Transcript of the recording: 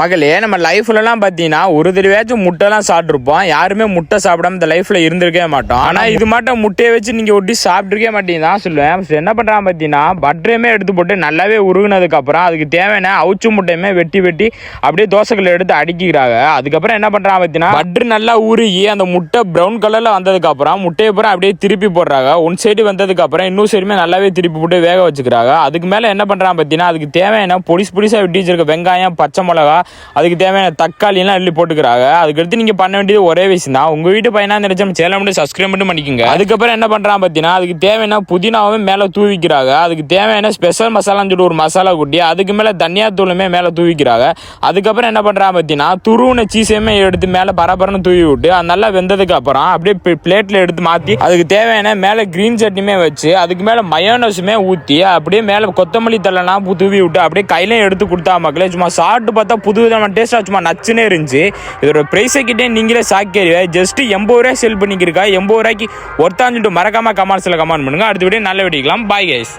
மகளே நம்ம லைஃப்லலாம் பார்த்தீங்கன்னா ஒரு தடவையாச்சும் முட்டைலாம் சாப்பிட்ருப்போம் யாருமே முட்டை சாப்பிடாம இந்த லைஃப்ல இருந்திருக்கவே மாட்டோம். ஆனால் இது மட்டும் முட்டையை வச்சு நீங்கள் ஒட்டி சாப்பிட்ருக்கே மாட்டீங்க தான் சொல்லுவேன். என்ன பண்ணுறான் பார்த்தீங்கன்னா பட்டரையுமே எடுத்து போட்டு நல்லாவே உருகுனதுக்கு அப்புறம் அதுக்கு தேவையான அவுச்சு முட்டையுமே வெட்டி வெட்டி அப்படியே தோசைகளை எடுத்து அடிக்கிறாங்க அதுக்கப்புறம் என்ன பண்ணுறான் பார்த்தீங்கன்னா பட்டர் நல்லா உருகி அந்த முட்டை ப்ரௌன் கலரில் வந்ததுக்கு அப்புறம் முட்டையை பூரா அப்படியே திருப்பி போடுறாங்க. ஒன் சைடு வந்ததுக்கு அப்புறம் இன்னொரு சைடுமே நல்லாவே திருப்பி போட்டு வேக வச்சுக்கிறாங்க. அதுக்கு மேலே என்ன பண்ணுறான் பார்த்தீங்கன்னா அதுக்கு தேவையான பொடிசு பொடிசாக வெட்டி வச்சிருக்க வெங்காயம் பச்சை மிளகா அதுக்கு தேவையான தக்காளி எல்லாம் அள்ளி போட்டுக்கிறாங்க. அதுக்கடுத்து நீங்கள் பண்ண வேண்டியது ஒரே விஷயம் தான். உங்கள் வீட்டு பையனா நினைச்சா சேலம் மட்டும் சப்ஸ்கிரைப் மட்டும் பண்ணிக்கோங்க. அதுக்கப்புறம் என்ன பண்ணுறான் பார்த்தீங்கன்னா அதுக்கு தேவையான புதினாவும் மேலே தூவிக்கிறாங்க. அதுக்கு தேவையான ஸ்பெஷல் மசாலான்னு சொல்லி ஒரு மசாலா கொட்டி அதுக்கு மேலே தனியா தூளுமே மேலே தூவிக்கிறாங்க. அதுக்கப்புறம் என்ன பண்ணுறான் பார்த்தீங்கன்னா துருவுன சீஸையுமே எடுத்து மேலே பரபரன்னு தூவி விட்டு அது நல்லா வெந்ததுக்கு அப்புறம் அப்படியே பிளேட்டில் எடுத்து மாற்றி அதுக்கு தேவையான மேலே கிரீன் சட்னியுமே வச்சு அதுக்கு மேலே மயோனஸுமே ஊற்றி அப்படியே மேலே கொத்தமல்லி தள்ளலாம் தூவி விட்டு அப்படியே கையிலையும் எடுத்து கொடுத்தா மக்களே சும்மா சாப்பிட்டு பார்த்தா புது விதமான டேஸ்ட்டாக சும்மா நச்சுன்னே இருந்துச்சு. இதோட ப்ரைஸை கிட்டே நீங்களே சாக்கேறியா ஜஸ்ட் எண்பது ரூபாய் செல் பண்ணிக்கிருக்கா. எண்பது ரூபாய்க்கு ஒருத்தான்னு சொல்லிட்டு மறக்காம கமெண்ட்ஸில் கமெண்ட் பண்ணுங்க. அடுத்த வீடியோ நல்ல வீடியோக்கலாம் பாய் கைஸ்